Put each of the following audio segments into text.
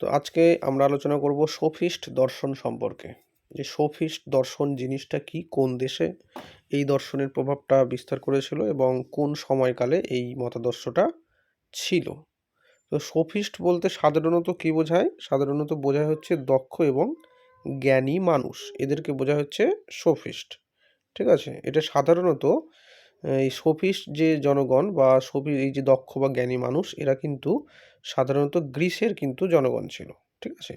তো আজকে আমরা আলোচনা করব সোফিস্ট দর্শন সম্পর্কে। যে সোফিস্ট দর্শন জিনিসটা কি, কোন দেশে, এই দর্শনের প্রভাবটা বিস্তার করেছিল এবং কোন সময়কালে এই মতাদর্শটা ছিল। তো সোফিস্ট বলতে সাধারণত কি বোঝায়? সাধারণত বোঝায় হচ্ছে দক্ষ এবং জ্ঞানী মানুষ। এদেরকে বোঝা হচ্ছে সোফিস্ট। ঠিক আছে? এটা সাধারণত, এই সোফিস্ট যে জনগণ বা সোফি, এই যে দক্ষ বা জ্ঞানী মানুষ, এরা কিন্তু সাধারণত গ্রিসের কিন্তু জনগণ ছিল, ঠিক আছে?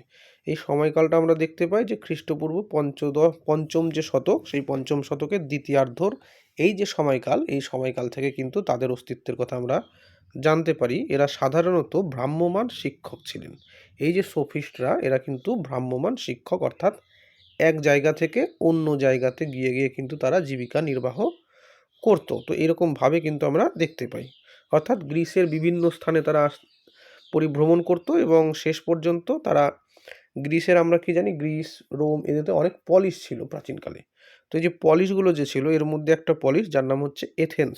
এই সময়কালটা আমরা দেখতে পাই যে খ্রিস্টপূর্ব পঞ্চদশ পঞ্চম যে শতক, সেই পঞ্চম শতকের দ্বিতীয়ার্ধর এই যে সময়কাল, এই সময়কাল থেকে কিন্তু তাদের অস্তিত্বের কথা আমরা জানতে পারি। এরা সাধারণত ভ্রাম্যমান শিক্ষক ছিলেন। এই যে সোফিস্টরা, এরা কিন্তু ভ্রাম্যমান শিক্ষক, অর্থাৎ এক জায়গা থেকে অন্য জায়গাতে গিয়ে গিয়ে কিন্তু তারা জীবিকা নির্বাহ করতো। তো এরকমভাবে কিন্তু আমরা দেখতে পাই। অর্থাৎ গ্রিসের বিভিন্ন স্থানে তারা পরিভ্রমণ করতো এবং শেষ পর্যন্ত তারা গ্রিসের আমরা কি জানি, গ্রিস, রোম এদেরতে অনেক পলিশ ছিল প্রাচীনকালে। তো এই যে পলিশগুলো যে ছিল, এর মধ্যে একটা পলিশ যার নাম হচ্ছে এথেন্স।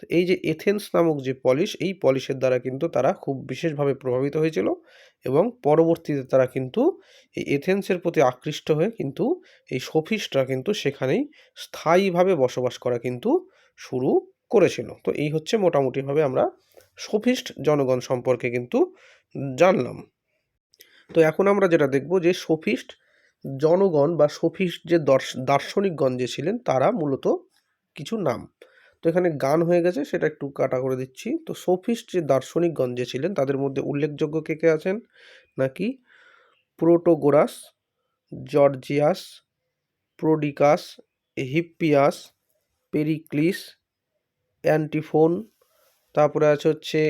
তো এই যে এথেন্স নামক যে পলিশ, এই পলিশের দ্বারা কিন্তু তারা খুব বিশেষভাবে প্রভাবিত হয়েছিল এবং পরবর্তীতে তারা কিন্তু এই এথেন্সের প্রতি আকৃষ্ট হয়ে কিন্তু এই সোফিস্টরা কিন্তু সেখানেই স্থায়ীভাবে বসবাস করা কিন্তু শুরু করেছিল। তো এই হচ্ছে মোটামুটিভাবে আমরা সোফিস্ট জনগণ সম্পর্কে কিন্তু জানলাম। তো এখন আমরা যেটা দেখব যে সোফিস্ট জনগণ বা সোফিস্ট যে দার্শনিকগণ যে ছিলেন, তারা মূলত কিছু নাম। তো এখানে গান হয়ে গেছে, সেটা একটু কাটা করে দিচ্ছি। তো সোফিস্ট যে দার্শনিকগণ যে ছিলেন, তাদের মধ্যে উল্লেখযোগ্য কে কে আছেন? নাকি প্রোটোগোরাস, জর্জিয়াস, প্রোডিকাস হিপ্পিয়াস পেরিক্লিস, অ্যান্টিফোন তারপরে আছে হচ্ছে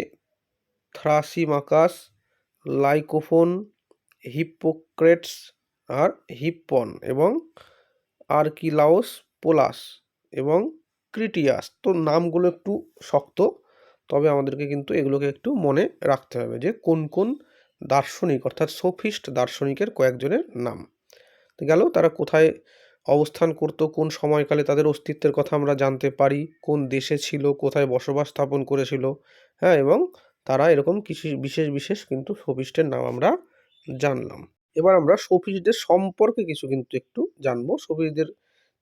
থ্রাসিমাকাস, লাইকোফোন হিপ্পোক্রেটস আর হিপ্পন এবং আর্কিলাওস পোলাস এবং ক্রিটিয়াস। তো নামগুলো একটু শক্ত, তবে আমাদেরকে কিন্তু এগুলোকে একটু মনে রাখতে হবে যে কোন কোন দার্শনিক, অর্থাৎ সোফিস্ট দার্শনিকের কয়েকজনের নাম। গেল, তারা কোথায় অবস্থান করতো, কোন সময়কালে তাদের অস্তিত্বের কথা আমরা জানতে পারি, কোন দেশে ছিল, কোথায় বসবাস স্থাপন করেছিল হ্যাঁ এবং তারা এরকম কিছু বিশেষ বিশেষ কিন্তু সোফিস্টের নাম আমরা জানলাম। এবার আমরা সোফিস্টদের সম্পর্কে কিছু কিন্তু একটু জানব। সোফিস্টদের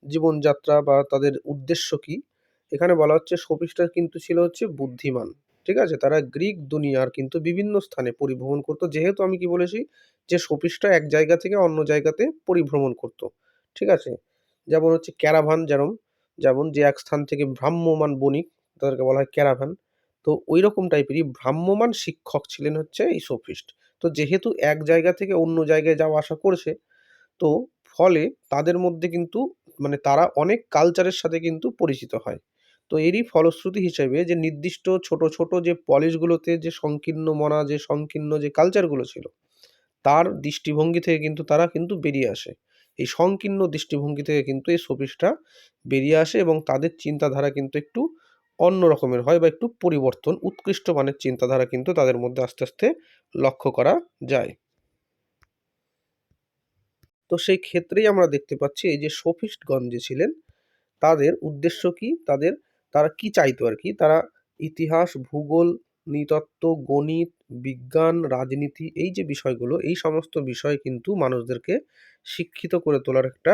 জীবনযাত্রা বা তাদের উদ্দেশ্য কি? এখানে বলা হচ্ছে সোফিস্টার কিন্তু ছিল হচ্ছে বুদ্ধিমান, ঠিক আছে? তারা গ্রিক দুনিয়ার কিন্তু বিভিন্ন স্থানে পরিভ্রমণ করতো। যেহেতু আমি কি বলেছি যে সোফিস্টরা এক জায়গা থেকে অন্য জায়গাতে পরিভ্রমণ করতো। ঠিক আছে? যেমন হচ্ছে ক্যারাভান যেরম, যেমন যে এক স্থান থেকে ভ্রাম্যমান বণিক, তাদেরকে বলা হয় ক্যারাভান তো ওই রকম টাইপেরই ভ্রাম্যমান শিক্ষক ছিলেন হচ্ছে এই সোফিস্ট তো যেহেতু এক জায়গা থেকে অন্য জায়গায় যাওয়া আসা করছে, তো ফলে তাদের মধ্যে কিন্তু মানে তারা অনেক কালচারের সাথে কিন্তু পরিচিত হয়। তো এরই ফলশ্রুতি হিসেবে যে নির্দিষ্ট ছোট ছোট যে পলিশগুলোতে যে সংকীর্ণ মনা, যে সংকীর্ণ যে কালচারগুলো ছিল, তার দৃষ্টিভঙ্গি থেকে কিন্তু তারা কিন্তু বেরিয়ে আসে। এই সংকীর্ণ দৃষ্টিভঙ্গি থেকে কিন্তু এই সোফিস্টরা বেরিয়ে আসে এবং তাদের চিন্তাধারা কিন্তু একটু অন্য রকমের হয় বা একটু পরিবর্তন, উৎকৃষ্ট মানের চিন্তাধারা কিন্তু তাদের মধ্যে আস্তে আস্তে লক্ষ্য করা যায়। তো সেই ক্ষেত্রেই আমরা দেখতে পাচ্ছি এই যে সোফিস্টগণ যে ছিলেন, তাদের উদ্দেশ্য কি? তাদের তারা কি চাইতো আর কি? তারা ইতিহাস, ভূগোল নৃতত্ত্ব, গণিত, বিজ্ঞান, রাজনীতি এই যে বিষয়গুলো, এই সমস্ত বিষয় কিন্তু মানুষদেরকে শিক্ষিত করে তোলার একটা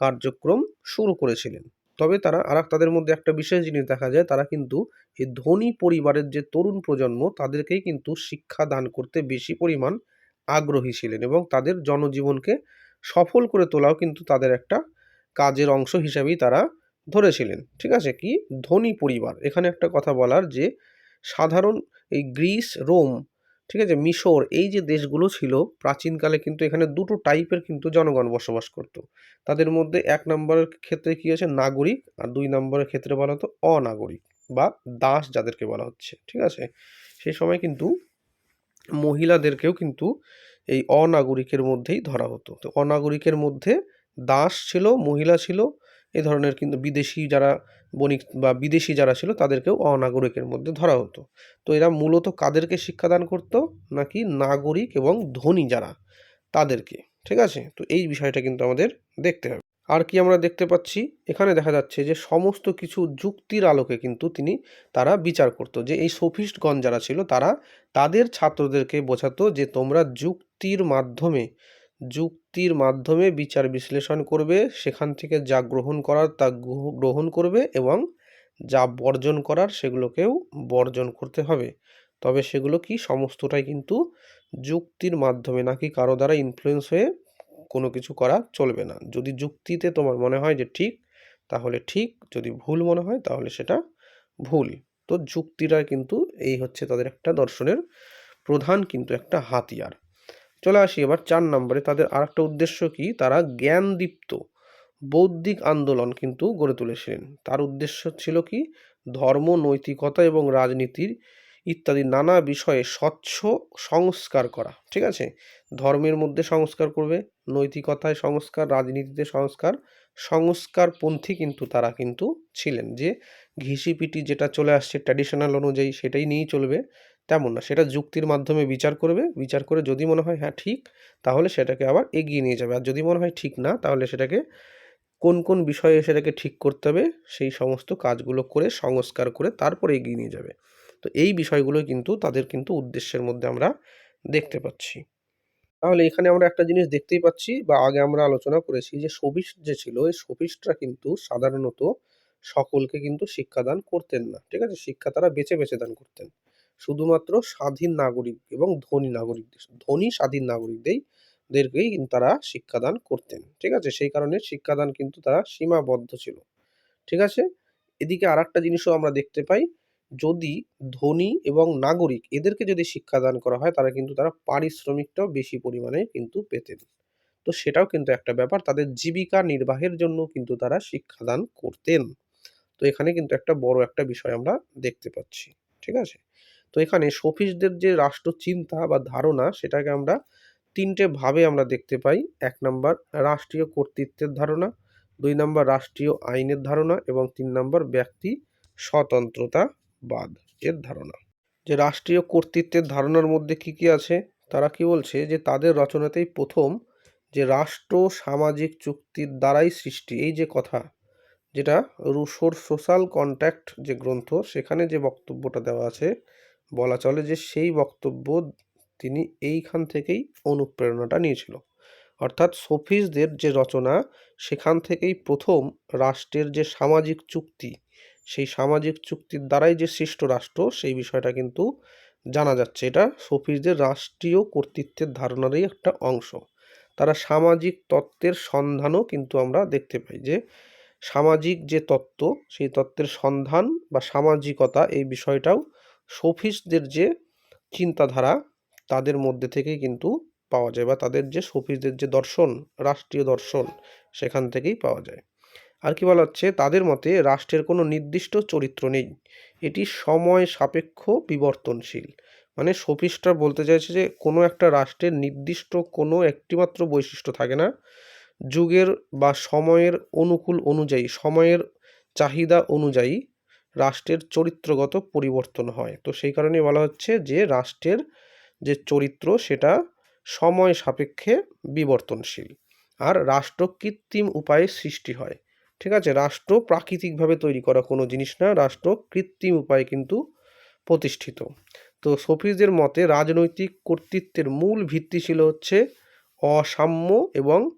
কার্যক্রম শুরু করেছিলেন। তবে তারা আর তাদের মধ্যে একটা বিশেষ জিনিস দেখা যায়, তারা কিন্তু এই ধনী পরিবারের যে তরুণ প্রজন্ম, তাদেরকেই কিন্তু শিক্ষা দান করতে বেশি পরিমাণ আগ্রহী ছিলেন এবং তাদের জনজীবনকে সফল করে তোলাও কিন্তু তাদের একটা কাজের অংশ হিসাবেই তারা ধরেছিলেন। ঠিক আছে, কি? ধনী পরিবার। এখানে একটা কথা বলার যে সাধারণ এই গ্রিস, রোম, ঠিক আছে, মিশর, এই যে দেশগুলো ছিল প্রাচীনকালে কিন্তু এখানে দুটো টাইপের কিন্তু জনগণ বসবাস করত। তাদের মধ্যে এক নম্বরের ক্ষেত্রে কী আছে? নাগরিক আর দুই নম্বরের ক্ষেত্রে বলা হতো অনাগরিক বা দাস যাদেরকে বলা হচ্ছে, ঠিক আছে? সেই সময় কিন্তু মহিলাদেরকেও কিন্তু এই অনাগরিকের মধ্যেই ধরা হতো। তো অনাগরিকের মধ্যে দাস ছিল, মহিলা ছিল এ ধরনের কিন্তু বিদেশি যারা বণিক বা বিদেশি যারা ছিল তাদেরকেও অনাগরিকের মধ্যে ধরা হতো। তো এরা মূলত কাদেরকে শিক্ষাদান করতো? নাকি নাগরিক এবং ধনী যারা? তাদেরকে। ঠিক আছে? তো এই বিষয়টা কিন্তু আমাদের দেখতে হবে। আর কি আমরা দেখতে পাচ্ছি? এখানে দেখা যাচ্ছে যে সমস্ত কিছু যুক্তির আলোকে কিন্তু তিনি তারা বিচার করতো। যে এই সোফিস্টগণ যারা ছিল তারা তাদের ছাত্রদেরকে বোঝাতো যে তোমরা যুক্তির মাধ্যমে যুক্তির মাধ্যমে বিচার বিশ্লেষণ করবে, সেখান থেকে যা গ্রহণ করার তা গ্রহ- গ্রহণ করবে এবং যা বর্জন করার সেগুলোকেও বর্জন করতে হবে। তবে সেগুলো কি, সমস্তটাই কিন্তু যুক্তির মাধ্যমে নাকি কারও দ্বারা ইনফ্লুয়েন্স হয়ে কোনো কিছু করা চলবে না। যদি যুক্তিতে তোমার মনে হয় যে ঠিক, তাহলে ঠিক, যদি ভুল মনে হয় তাহলে সেটা ভুল। তো যুক্তিটা কিন্তু এই হচ্ছে তাদের একটা দর্শনের প্রধান কিন্তু একটা হাতিয়ার। চলে আসি এবার চার নম্বরে। তাদের আর একটা উদ্দেশ্য কি? তারা জ্ঞানদীপ্ত, বৌদ্ধিক আন্দোলন কিন্তু গড়ে তুলেছিলেন। তার উদ্দেশ্য ছিল কি? ধর্ম, নৈতিকতা এবং রাজনীতির ইত্যাদি নানা বিষয়ে স্বচ্ছ সংস্কার করা, ঠিক আছে? ধর্মের মধ্যে সংস্কার করবে, নৈতিকতায় সংস্কার, রাজনীতিতে সংস্কার, সংস্কারপন্থী কিন্তু তারা কিন্তু ছিলেন। যে ঘিসিপিটি যেটা চলে আসছে ট্র্যাডিশনাল অনুযায়ী সেটাই নিয়েই চলবে। তেমন না। সেটা যুক্তির মাধ্যমে বিচার করবে, বিচার করে যদি মনে হয় হ্যাঁ ঠিক, তাহলে সেটাকে আবার এগিয়ে নিয়ে যাবে। আর যদি মনে হয়, ঠিক না, তাহলে সেটাকে কোন কোন বিষয়ে সেটাকে ঠিক করতে হবে, সেই সমস্ত কাজগুলো করে, সংস্কার করে তারপরে এগিয়ে নিয়ে যাবে। তো এই বিষয়গুলো কিন্তু, তাদের কিন্তু উদ্দেশ্যের মধ্যে আমরা দেখতে পাচ্ছি। তাহলে এখানে আমরা একটা জিনিস দেখতেই পাচ্ছি বা আগে আমরা আলোচনা করেছি যে সবিস্ট যে ছিল, এই সবিস্টরা কিন্তু সাধারণত সকলকে কিন্তু শিক্ষাদান করতেন না। ঠিক আছে? শিক্ষা তারা বেছে বেছে দান করতেন। শুধুমাত্র স্বাধীন নাগরিক এবং ধনী নাগরিক, ধনী স্বাধীন নাগরিকদের দেরকেই কিন্তু তারা শিক্ষাদান করতেন, ঠিক আছে? সেই কারণে শিক্ষাদান কিন্তু তারা সীমাবদ্ধ ছিল, ঠিক আছে? এদিকে আর একটা জিনিসও আমরা দেখতে পাই, যদি ধনী এবং নাগরিক এদেরকে যদি শিক্ষাদান করা হয়, তারা কিন্তু তারা পারিশ্রমিকটাও বেশি পরিমাণে কিন্তু পেতেন। তো সেটাও কিন্তু একটা ব্যাপার, তাদের জীবিকা নির্বাহের জন্য কিন্তু তারা শিক্ষাদান করতেন। তো এখানে কিন্তু একটা বড় একটা বিষয় আমরা দেখতে পাচ্ছি, ঠিক আছে? তো এখানে সফিসদের যে রাষ্ট্র চিন্তা বা ধারণা, সেটাকে আমরা তিনটে ভাবে আমরা দেখতে পাই। এক নম্বর রাষ্ট্রীয় কর্তৃত্বের ধারণা, দুই নম্বর রাষ্ট্রীয় আইনের ধারণা, এবং তিন নম্বর ব্যক্তি স্বতন্ত্রতাবাদ এর ধারণা। যে রাষ্ট্রীয় কর্তৃত্বের ধারণার মধ্যে কি কি আছে? তারা কি বলছে যে তাদের রচনাতেই প্রথম যে রাষ্ট্র সামাজিক চুক্তির দ্বারাই সৃষ্টি, এই যে কথা, যেটা রুশোর সোশ্যাল কন্ট্যাক্ট যে গ্রন্থ, সেখানে যে বক্তব্যটা দেওয়া আছে বলা চলে যে সেই বক্তব্য তিনি এইখান থেকেই অনুপ্রেরণাটা নিয়েছিল। অর্থাৎ সফিসদের যে রচনা, সেখান থেকেই প্রথম রাষ্ট্রের যে সামাজিক চুক্তি, সেই সামাজিক চুক্তির দ্বারাই যে সৃষ্ট রাষ্ট্র, সেই বিষয়টা কিন্তু জানা যাচ্ছে। এটা সফিসদের রাষ্ট্রীয় কর্তৃত্বের ধারণারই একটা অংশ। তারা সামাজিক তত্ত্বের সন্ধানও কিন্তু আমরা দেখতে পাই যে সামাজিক যে তত্ত্ব, সেই তত্ত্বের সন্ধান বা সামাজিকতা এই বিষয়টাও সফিসদের যে চিন্তাধারা, তাদের মধ্যে থেকেই কিন্তু পাওয়া যায় বা তাদের যে সফিসদের যে দর্শন, রাষ্ট্রীয় দর্শন, সেখান থেকেই পাওয়া যায়। আর কি বলা হচ্ছে তাদের মতে রাষ্ট্রের কোনো নির্দিষ্ট চরিত্র নেই। এটি সময় সাপেক্ষ বিবর্তনশীল। মানে সফিস্টরা বলতে চাইছে যে কোনো একটা রাষ্ট্রের নির্দিষ্ট কোনো একটিমাত্র বৈশিষ্ট্য থাকে না। যুগের বা সময়ের অনুকূল অনুযায়ী, সময়ের চাহিদা অনুযায়ী রাষ্ট্রের চরিত্রগত পরিবর্তন হয়। তো সেই কারণে বলা হচ্ছে যে, রাষ্ট্রের যে চরিত্র, সেটা সময় সাপেক্ষে বিবর্তনশীল আর রাষ্ট্র কৃত্রিম উপায়ে সৃষ্টি হয়। ঠিক আছে? রাষ্ট্র প্রাকৃতিকভাবে তৈরি করা কোনো জিনিস না, রাষ্ট্র কৃত্রিম উপায়ে কিন্তু প্রতিষ্ঠিত। তো সফিজদের মতে, রাজনৈতিক কর্তৃত্বের মূল ভিত্তি ছিল হচ্ছে অসাম্য এবং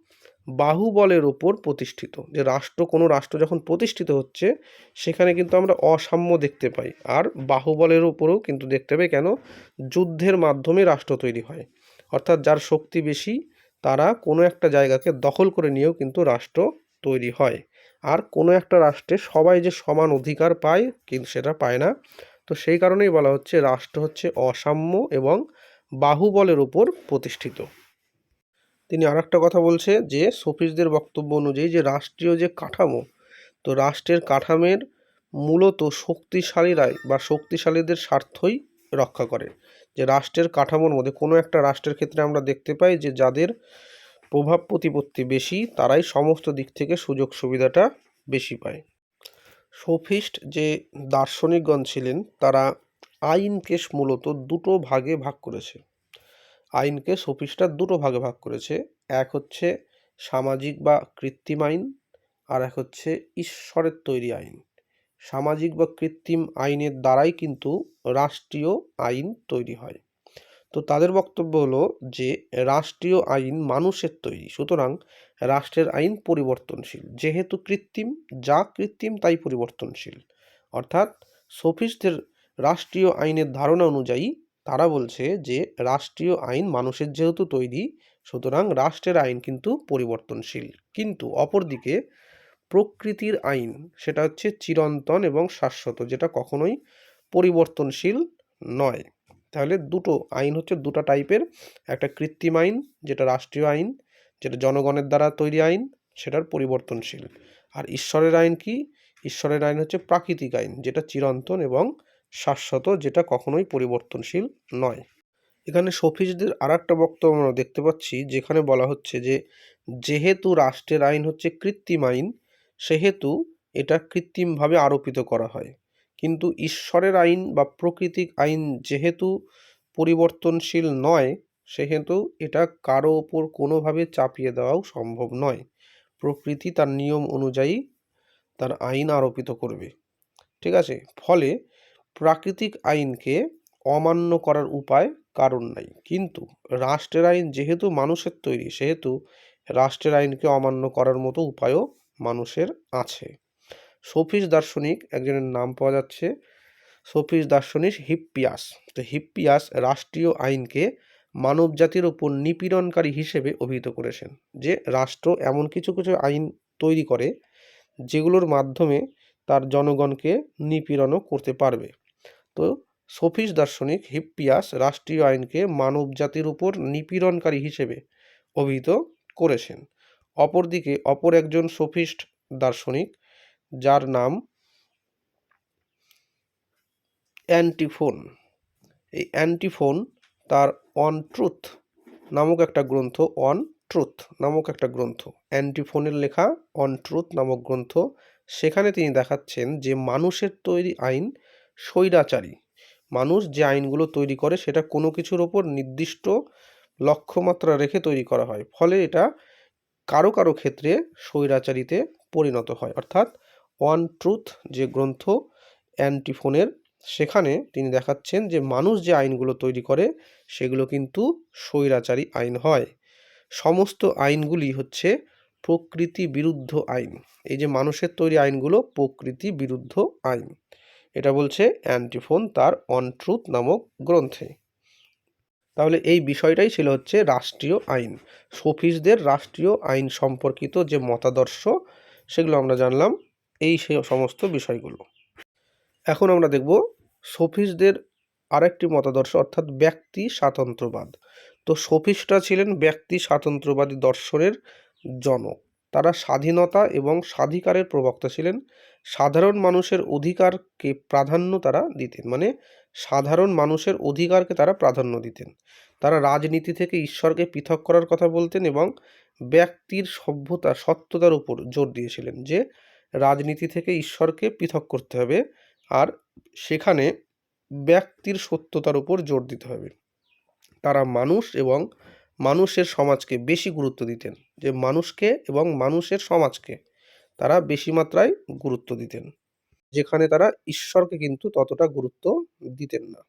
বাহুবলের ওপর প্রতিষ্ঠিত। যে রাষ্ট্র, কোনো রাষ্ট্র যখন প্রতিষ্ঠিত হচ্ছে, সেখানে কিন্তু আমরা অসাম্য দেখতে পাই। আর বাহুবলের ওপরেও কিন্তু দেখতে পাই কেন? যুদ্ধের মাধ্যমে রাষ্ট্র তৈরি হয়। অর্থাৎ যার শক্তি বেশি, তারা কোনো একটা জায়গাকে দখল করে নিয়েও কিন্তু রাষ্ট্র তৈরি হয়। আর কোনো একটা রাষ্ট্রে সবাই যে সমান অধিকার পায়, কিন্তু সেটা পায় না। তো সেই কারণেই বলা হচ্ছে রাষ্ট্র হচ্ছে অসাম্য এবং বাহুবলের উপর প্রতিষ্ঠিত। তিনি আর কথা বলছে যে সফিসদের বক্তব্য অনুযায়ী যে রাষ্ট্রীয় যে কাঠামো, তো রাষ্ট্রের কাঠামের মূলত শক্তিশালীরাই বা শক্তিশালীদের স্বার্থই রক্ষা করে। যে রাষ্ট্রের কাঠামোর মধ্যে কোনো একটা রাষ্ট্রের ক্ষেত্রে আমরা দেখতে পাই যে, যাদের প্রভাব প্রতিপত্তি বেশি, তারাই সমস্ত দিক থেকে সুযোগ সুবিধাটা বেশি পায়। সোফিস্ট যে দার্শনিকগণ ছিলেন, তারা আইনকে মূলত দুটো ভাগে ভাগ করেছে। আইনকে সোফিস্টরা দুটো ভাগে ভাগ করেছে। এক হচ্ছে সামাজিক বা কৃত্রিম আইন, আর এক হচ্ছে ঈশ্বরের তৈরি আইন। সামাজিক বা কৃত্রিম আইনের দ্বারাই কিন্তু রাষ্ট্রীয় আইন তৈরি হয়। তো তাদের বক্তব্য হলো যে, রাষ্ট্রীয় আইন মানুষের তৈরি, সুতরাং রাষ্ট্রের আইন পরিবর্তনশীল। যেহেতু কৃত্রিম, যা কৃত্রিম তাই পরিবর্তনশীল। অর্থাৎ সোফিস্টদের রাষ্ট্রীয় আইনের ধারণা অনুযায়ী তারা বলছে যে, রাষ্ট্রীয় আইন মানুষের যেহেতু তৈরি, সুতরাং রাষ্ট্রের আইন কিন্তু পরিবর্তনশীল। কিন্তু অপরদিকে প্রকৃতির আইন, সেটা হচ্ছে চিরন্তন এবং শাশ্বত, যেটা কখনোই পরিবর্তনশীল নয়। তাহলে দুটো আইন হচ্ছে, দুটো টাইপের। একটা কৃত্রিম আইন, যেটা রাষ্ট্রীয় আইন, যেটা জনগণের দ্বারা তৈরি আইন, সেটার পরিবর্তনশীল। আর ঈশ্বরের আইন কি? ঈশ্বরের আইন হচ্ছে প্রাকৃতিক আইন, যেটা চিরন্তন এবং শাশ্বত, যেটা কখনোই পরিবর্তনশীল নয়। এখানে সফিজদের আর একটা বক্তব্য আমরা দেখতে পাচ্ছি, যেখানে বলা হচ্ছে যে, যেহেতু রাষ্ট্রের আইন হচ্ছে কৃত্রিম আইন, সেহেতু এটা কৃত্রিমভাবে আরোপিত করা হয়। কিন্তু ঈশ্বরের আইন বা প্রকৃতিক আইন যেহেতু পরিবর্তনশীল নয়, সেহেতু এটা কারও ওপর কোনোভাবে চাপিয়ে দেওয়াও সম্ভব নয়। প্রকৃতি তার নিয়ম অনুযায়ী তার আইন আরোপিত করবে। ঠিক আছে? ফলে প্রাকৃতিক আইনকে অমান্য করার উপায় কারণ নাই। কিন্তু রাষ্ট্রের আইন যেহেতু মানুষের তৈরি, সেহেতু রাষ্ট্রের আইনকে অমান্য করার মতো উপায়ও মানুষের আছে। সোফিস দার্শনিক একজনের নাম পাওয়া যাচ্ছে সোফিস দার্শনিক হিপ্পিয়াস। তো হিপ্পিয়াস রাষ্ট্রীয় আইনকে মানব জাতির ওপর নিপীড়নকারী হিসেবে অভিহিত করেছেন। যে রাষ্ট্র এমন কিছু কিছু আইন তৈরি করে, যেগুলোর মাধ্যমে তার জনগণকে নিপীড়নও করতে পারবে। তো সোফিস দার্শনিক হিপ্পিয়াস রাষ্ট্রীয় আইনকে মানব জাতির উপর নিপীড়নকারী হিসেবে অভিহিত করেছেন। অপরদিকে অপর একজন সোফিস্ট দার্শনিক, যার নাম অ্যান্টিফোন। এই অ্যান্টিফোন তার অন ট্রুথ নামক একটা গ্রন্থ, অন ট্রুথ নামক একটা গ্রন্থ। অ্যান্টিফোনের লেখা অন ট্রুথ নামক গ্রন্থ, সেখানে তিনি দেখাচ্ছেন যে মানুষের তৈরি আইন স্বৈরাচারী। মানুষ যে আইনগুলো তৈরি করে সেটা কোনো কিছুর ওপর নির্দিষ্ট লক্ষ্যমাত্রা রেখে তৈরি করা হয়। ফলে এটা কারও কারও ক্ষেত্রে স্বৈরাচারিতে পরিণত হয়। অর্থাৎ ওয়ান ট্রুথ যে গ্রন্থ অ্যান্টিফোনের, সেখানে তিনি দেখাচ্ছেন যে মানুষ যে আইনগুলো তৈরি করে সেগুলো কিন্তু স্বৈরাচারী আইন হয়। সমস্ত আইনগুলি হচ্ছে প্রকৃতি বিরুদ্ধ আইন। এই যে মানুষের তৈরি আইনগুলো প্রকৃতি বিরুদ্ধ আইন। এটা বলছে অ্যান্টিফোন তার অনট্রুথ নামক গ্রন্থে। তাহলে এই বিষয়টাই ছিল হচ্ছে রাষ্ট্রীয় আইন। সফিসদের রাষ্ট্রীয় আইন সম্পর্কিত যে মতাদর্শ, সেগুলো আমরা জানলাম এই সে সমস্ত বিষয়গুলো। এখন আমরা দেখব সফিসদের আরেকটি মতাদর্শ, অর্থাৎ ব্যক্তি স্বাতন্ত্র্যবাদ তো সফিসরা ছিলেন ব্যক্তি স্বাতন্ত্র্যবাদী দর্শনের জনক। তারা স্বাধীনতা এবং স্বাধিকারের প্রবক্তা ছিলেন। সাধারণ মানুষের অধিকারকে প্রাধান্য তারা দিতেন। মানে সাধারণ মানুষের অধিকারকে তারা প্রাধান্য দিতেন। তারা রাজনীতি থেকে ঈশ্বরকে পৃথক করার কথা বলতেন এবং ব্যক্তির সভ্যতা, সত্যতার উপর জোর দিয়েছিলেন যে রাজনীতি থেকে ঈশ্বরকে পৃথক করতে হবে আর সেখানে ব্যক্তির সত্যতার উপর জোর দিতে হবে। তারা মানুষ এবং মানুষের সমাজকে বেশি গুরুত্ব দিতেন, যে মানুষকে এবং মানুষের সমাজকে তারা বেশি মাত্রায় গুরুত্ব দিতেন। যেখানে তারা ঈশ্বরকে কিন্তু ততটা গুরুত্ব দিতেন না।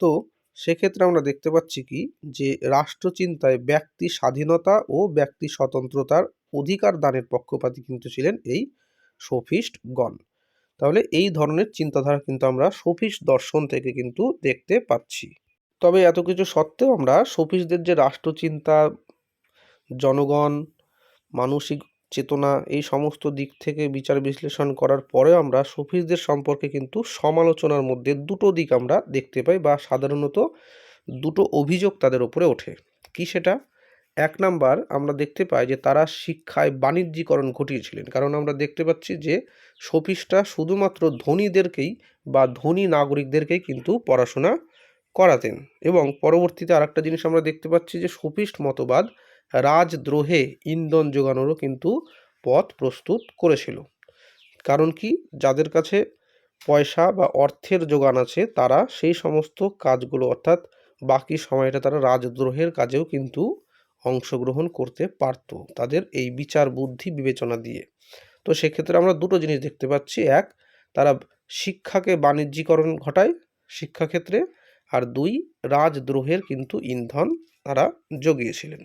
তো সেক্ষেত্রে আমরা দেখতে পাচ্ছি কি, যে রাষ্ট্রচিন্তায় ব্যক্তি স্বাধীনতা ও ব্যক্তি স্বতন্ত্রতার অধিকার দানের পক্ষপাতী কিন্তু ছিলেন এই সফিস্ট গণ তাহলে এই ধরনের চিন্তাধারা কিন্তু আমরা সফিস্ট দর্শন থেকে কিন্তু দেখতে পাচ্ছি। তবে এত কিছু সত্ত্বেও আমরা সফিসদের যে রাষ্ট্রচিন্তা, জনগণ, মানসিক চেতনা, এই সমস্ত দিক থেকে বিচার বিশ্লেষণ করার পরেও আমরা সফিসদের সম্পর্কে কিন্তু সমালোচনার মধ্যে দুটো দিক আমরা দেখতে পাই বা সাধারণত দুটো অভিযোগ তাদের ওপরে ওঠে। কি সেটা? এক নাম্বার আমরা দেখতে পাই যে তারা শিক্ষায় বাণিজ্যিকরণ ঘটিয়েছিলেন। কারণ আমরা দেখতে পাচ্ছি যে সফিসটা শুধুমাত্র ধনীদেরকেই বা ধনী নাগরিকদেরকেই কিন্তু পড়াশোনা করাতেন। এবং পরবর্তীতে আরেকটা জিনিস আমরা দেখতে পাচ্ছি যে সফিস্ট মতবাদ রাজদ্রোহে ইন্ধন যোগানোরও কিন্তু পথ প্রস্তুত করেছিল। কারণ কি? যাদের কাছে পয়সা বা অর্থের যোগান আছে, তারা সেই সমস্ত কাজগুলো, অর্থাৎ বাকি সময়টা তারা রাজদ্রোহের কাজেও কিন্তু অংশগ্রহণ করতে পারত তাদের এই বিচার বুদ্ধি বিবেচনা দিয়ে। তো সেক্ষেত্রে আমরা দুটো জিনিস দেখতে পাচ্ছি। এক, তারা শিক্ষাকে বাণিজ্যিকরণ ঘটায়। শিক্ষাক্ষেত্রে আর দুই, রাজদ্রোহের কিন্তু ইন্ধন তারা জগিয়েছিলেন।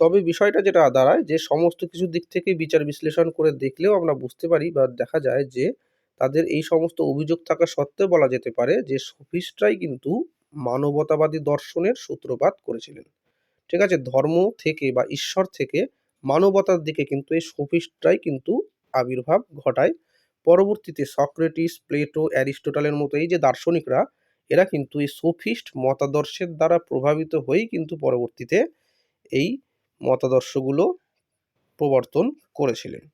তবে বিষয়টা যেটা দাঁড়ায়, যে সমস্ত কিছু দিক থেকে বিচার বিশ্লেষণ করে দেখলেও আমরা বুঝতে পারি বা দেখা যায় যে তাদের এই সমস্ত অভিযোগ থাকা সত্ত্বেও বলা যেতে পারে যে সফিস্টরাই কিন্তু মানবতাবাদী দর্শনের সূত্রপাত করেছিলেন। ঠিক আছে, ধর্ম থেকে বা ঈশ্বর থেকে মানবতার দিকে কিন্তু এই সফিস্টরাই কিন্তু আবির্ভাব ঘটায়। পরবর্তীতে সক্রেটিস, প্লেটো, অ্যারিস্টোটালের মতো এই যে দার্শনিকরা এরা কিন্তু এই সোফিস্ট মতাদর্শের দ্বারা প্রভাবিত হয়েই কিন্তু পরবর্তীতে এই মতাদর্শগুলো প্রবর্তন করেছিলেন।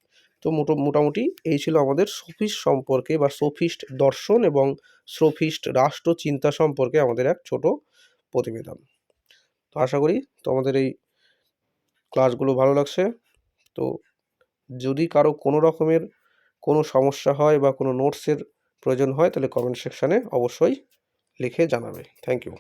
তো মোটো, মোটামুটি এই ছিল আমাদের সোফিস্ট সম্পর্কে বা সোফিস্ট দর্শন এবং সোফিস্ট রাষ্ট্র চিন্তা সম্পর্কে আমাদের এক ছোট প্রতিবেদন। তো আশা করি তোমাদের এই ক্লাসগুলো ভালো লাগছে। তো যদি কারও কোনো রকমের কোনো সমস্যা হয় বা কোনো নোটসের প্রয়োজন হয় তাহলে কমেন্ট সেকশানে অবশ্যই লিখে জানাবে। Thank you